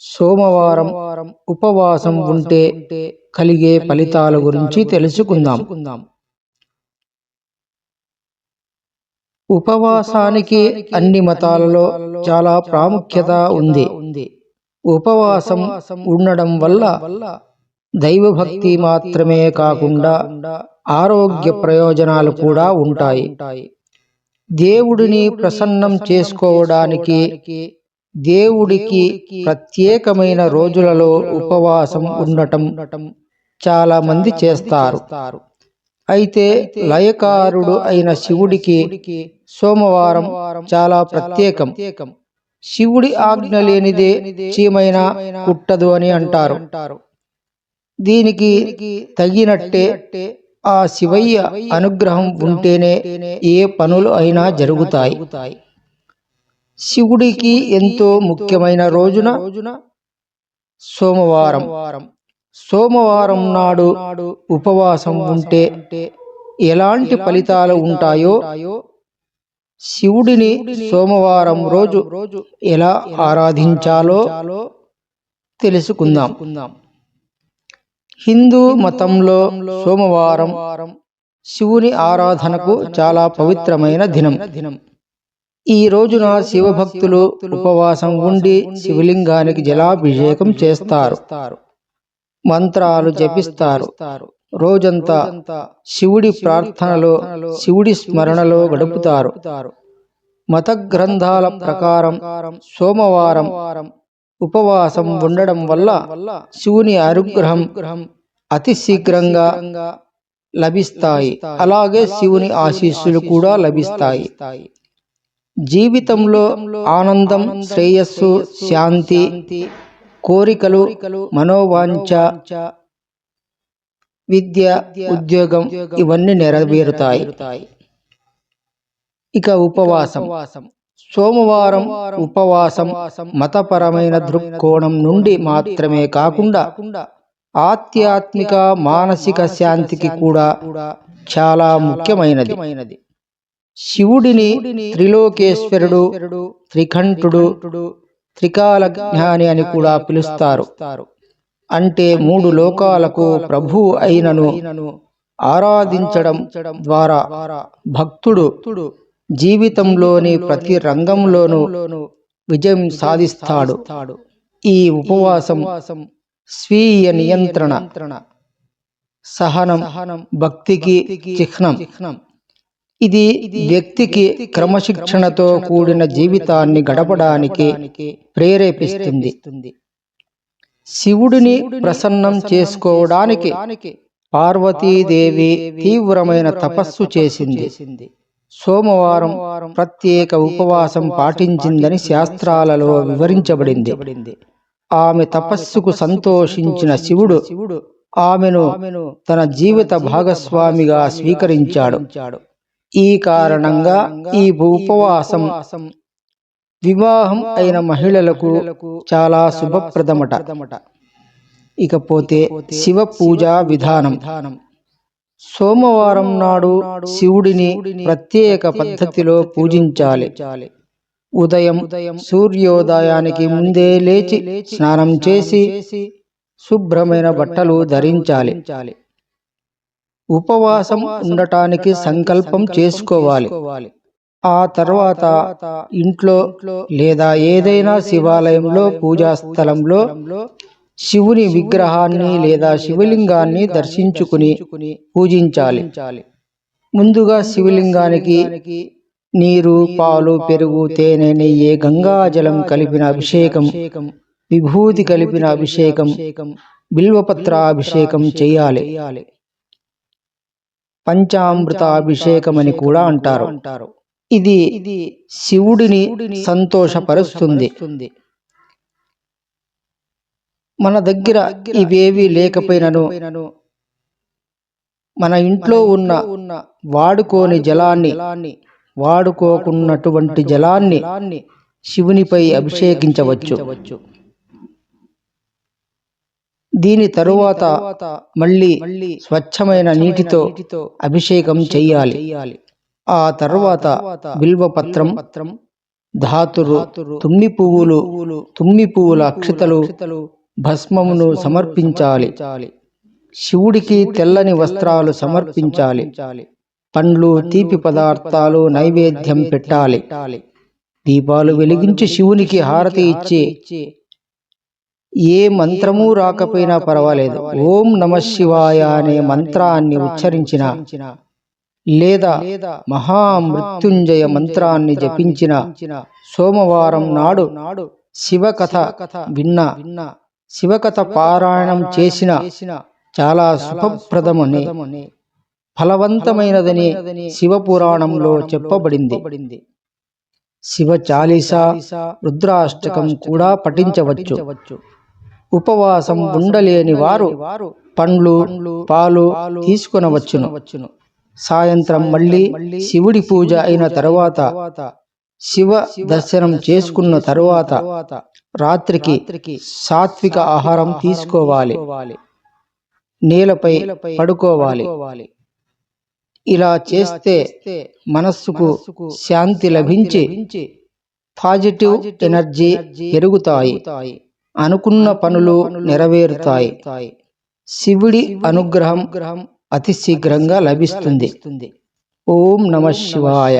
సోమవారం ఉపవాసం ఉంటే కలిగే ఫలితాల గురించి తెలుసుకుందాం. ఉపవాసానికి అన్ని మతాలలో చాలా ప్రాముఖ్యత ఉంది. ఉపవాసం ఉండడం వల్ల దైవభక్తి మాత్రమే కాకుండా ఆరోగ్య ప్రయోజనాలు కూడా ఉంటాయి. దేవుడిని ప్రసన్నం చేసుకోవడానికి దేవుడికి ప్రత్యేకమైన రోజులలో ఉపవాసం ఉండటం చాలా మంది చేస్తారు. అయితే లయకారుడు అయిన శివుడికి సోమవారం చాలా ప్రత్యేకం. శివుడి ఆజ్ఞ లేనిదే చీమైనా పుట్టదు అని అంటారు. దీనికి తగినట్టే ఆ శివయ్య అనుగ్రహం ఉంటేనే ఏ పనులు అయినా జరుగుతాయి. శివుడికి ఎంతో ముఖ్యమైన రోజున సోమవారం. సోమవారం. నాడు ఉపవాసం ఉంటే ఎలాంటి ఫలితాలు ఉంటాయో శివుడిని సోమవారం రోజు ఎలా ఆరాధించాలో తెలుసుకుందాం. హిందూ మతంలో సోమవారం శివుని ఆరాధనకు చాలా పవిత్రమైన దినం. ఈ రోజున శివభక్తులు ఉపవాసం ఉండి శివలింగానికి జలాభిషేకం చేస్తారు. మంత్రాలు జపిస్తారు. రోజంతా శివుడి ప్రార్థనలో శివుడి స్మరణలో గడుపుతారు. మత గ్రంథాల ప్రకారం సోమవారం ఉపవాసం ఉండడం వల్ల శివుని అనుగ్రహం అతి శీఘ్రంగా లభిస్తాయి. అలాగే శివుని ఆశీస్సులు కూడా లభిస్తాయి. జీవితంలో ఆనందం శ్రేయస్సు శాంతి కోరికలు మనోవాంఛ విద్య ఉద్యోగం ఇవన్నీ నెరవేరుతాయి. ఇక ఉపవాసం. సోమవారం ఉపవాసం మతపరమైన దృక్కోణం నుండి మాత్రమే కాకుండా ఆధ్యాత్మిక మానసిక శాంతికి కూడా చాలా ముఖ్యమైనది. శివుడిని త్రిలోకేశ్వరుడు త్రికంఠుడు త్రికాల జ్ఞాని అని కూడా పిలుస్తారు. అంటే మూడు లోకాలకు ప్రభు అయినను ఆరాధించడం ద్వారా భక్తుడు జీవితంలోని ప్రతి రంగంలోనూ విజయం సాధిస్తాడు. ఈ ఉపవాసం స్వీయ నియంత్రణ సహనం భక్తికి చిహ్నం. ఇది వ్యక్తికి క్రమశిక్షణతో కూడిన జీవితాన్ని గడపడానికి ప్రేరేపిస్తుంది. శివుడిని ప్రసన్నం చేసుకోవడానికి పార్వతీదేవి తీవ్రమైన తపస్సు చేసింది. సోమవారం ప్రత్యేక ఉపవాసం పాటించిందని శాస్త్రాలలో వివరించబడింది. ఆమె తపస్సుకు సంతోషించిన శివుడు ఆమెను తన జీవిత భాగస్వామిగా స్వీకరించాడు. ఈ కారణంగా ఈ ఉపవాసం వివాహం అయిన మహిళలకు చాలా శుభప్రదమట. ఇకపోతే శివ పూజా విధానం. సోమవారం నాడు శివుడిని ప్రత్యేక పద్ధతిలో పూజించాలి. ఉదయం సూర్యోదయానికి ముందే లేచి స్నానం చేసి శుభ్రమైన బట్టలు ధరించాలి. ఉపవాసం ఉండటానికి సంకల్పం చేసుకోవాలి. ఆ తర్వాత ఇంట్లో లేదా ఏదైనా శివాలయంలో పూజా స్థలంలో శివుని విగ్రహాన్ని లేదా శివలింగాన్ని దర్శించుకుని పూజించాలి. ముందుగా శివలింగానికి నీరు పాలు పెరుగు తేనె నెయ్యి గంగాజలం కలిపిన అభిషేకం విభూతి కలిపిన అభిషేకం బిల్వపత్రాభిషేకం చేయాలి. పంచామృత అభిషేకం అని కూడా అంటారు. ఇది శివుడిని సంతోషపరుస్తుంది. మన దగ్గర ఇవేవి లేకపోయినను మన ఇంట్లో ఉన్న వాడుకోని జలాన్ని వాడుకోకున్నటువంటి జలాన్ని శివునిపై అభిషేకించవచ్చు. దీని తరువాత మళ్ళీ స్వచ్ఛమైన నీటితో అభిషేకం చెయ్యాలి ఆ తరువాత బిల్వపత్రం ధాతురు తుమ్మి పువ్వులు తుమ్మి పువ్వుల అక్షతలు భస్మమును సమర్పించాలి. శివుడికి తెల్లని వస్త్రాలు సమర్పించాలి. పండ్లు తీపి పదార్థాలు నైవేద్యం పెట్టాలి. దీపాలు వెలిగించి శివునికి హారతి ఇచ్చి ఏ మంత్రము రాకపోయినా పర్వాలేదు. ఓం నమ శివాయ అనే మంత్రాన్ని ఉచ్చరించిన లేదా మహామృత్యుంజయ మంత్రాన్ని జపించిన సోమవారం నాడు శివకథ విన్న శివకథ పారాయణం చేసిన చాలా శుభప్రదమని ఫలవంతమైనదని శివపురాణంలో చెప్పబడింది. శివ చాలీసా రుద్రాష్టకం కూడా పఠించవచ్చు. ఉపవాసం ఉండలేని వారు పండ్లు పాలు తీసుకొనవచ్చును. సాయంత్రం మళ్ళీ శివుడి పూజ అయిన తరువాత శివ దర్శనం చేసుకున్న తరువాత రాత్రికి సాత్విక ఆహారం తీసుకోవాలి. నేలపై పడుకోవాలి. ఇలా చేస్తే మనస్సుకు శాంతి లభించి పాజిటివ్ ఎనర్జీ పెరుగుతాయి. అనుకున్న పనులు నెరవేరుతాయి. శివుడి అనుగ్రహం అతి శీఘ్రంగా లభిస్తుంది. ఓం నమ శివాయ.